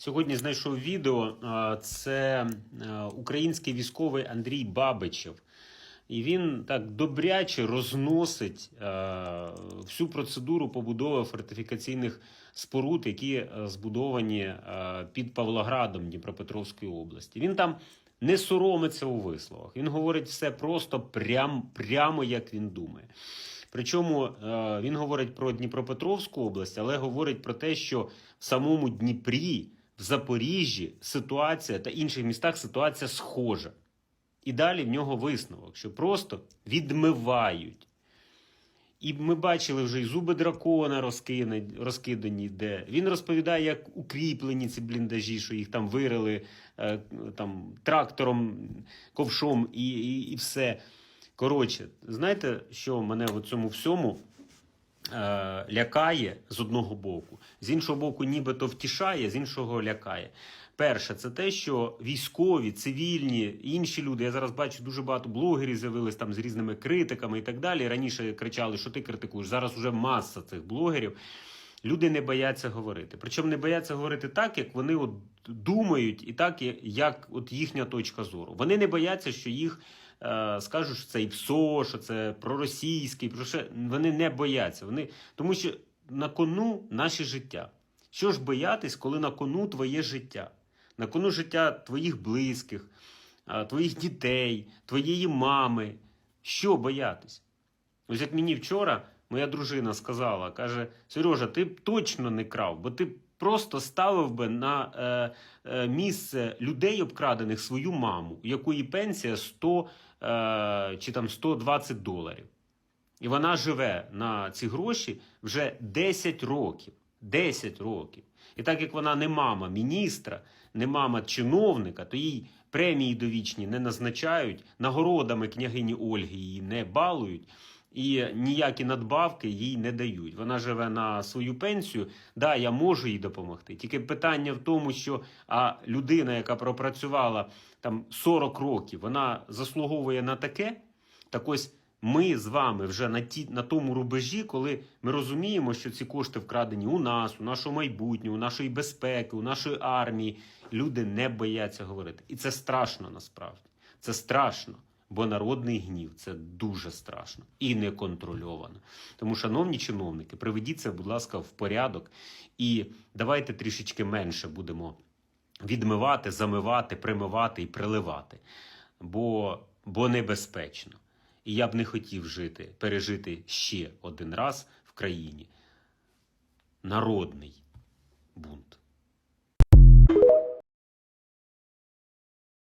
Сьогодні знайшов відео. Це е, український військовий Андрій Бабичев. І він так добряче розносить е, всю процедуру побудови фортифікаційних споруд, які е, збудовані під Павлоградом Дніпропетровської області. Він там не соромиться у висловах. Він говорить все просто прям, прямо як він думає. Причому він говорить про Дніпропетровську область, але говорить про те, що в самому Дніпрі, в Запоріжжі ситуація та інших містах ситуація схожа. І далі в нього висновок, що просто відмивають. І ми бачили вже і зуби дракона розкидані, де. Він розповідає, як укріплені ці бліндажі, що їх там вирили е, там, трактором, ковшом і, і, і все. Коротше, знаєте, що мене в цьому всьому лякає з одного боку, з іншого боку, нібито втішає, з іншого лякає. Перше, це те, що військові, цивільні, інші люди. Я зараз бачу дуже багато блогерів з'явились там з різними критиками і так далі. Раніше кричали, що ти критикуєш. Зараз вже маса цих блогерів. Люди не бояться говорити. Причому не бояться говорити так, як вони от думають, і так, як от їхня точка зору. Вони не бояться, що їх е, скажуть, що це і ПСО, що це проросійський, про що вони не бояться. Вони тому, що на кону наше життя. Що ж боятись, коли на кону твоє життя? На кону життя твоїх близьких, твоїх дітей, твоєї мами. Що боятись? Ось як мені вчора моя дружина сказала, каже: Сережа, ти б точно не крав, бо ти просто ставив би на е, е, місце людей обкрадених свою маму, у якої пенсія 100 е, чи там 120 доларів. І вона живе на ці гроші вже 10 років. 10 років. І так як вона не мама міністра, не мама чиновника, то їй премії довічні не назначають, нагородами княгині Ольги її не балують. І ніякі надбавки їй не дають. Вона живе на свою пенсію. Да, я можу їй допомогти. Тільки питання в тому, що а людина, яка пропрацювала там 40 років, вона заслуговує на таке. Так ось ми з вами вже на ті на тому рубежі, коли ми розуміємо, що ці кошти вкрадені у нас, у нашого майбутнього, у нашої безпеки, у нашої армії. Люди не бояться говорити. І це страшно насправді. Це страшно. Бо народний гнів це дуже страшно і неконтрольовано. Тому, шановні чиновники, приведіть це, будь ласка, в порядок і давайте трішечки менше будемо відмивати, замивати, примивати і приливати. Бо, бо небезпечно. І я б не хотів жити, пережити ще один раз в країні народний.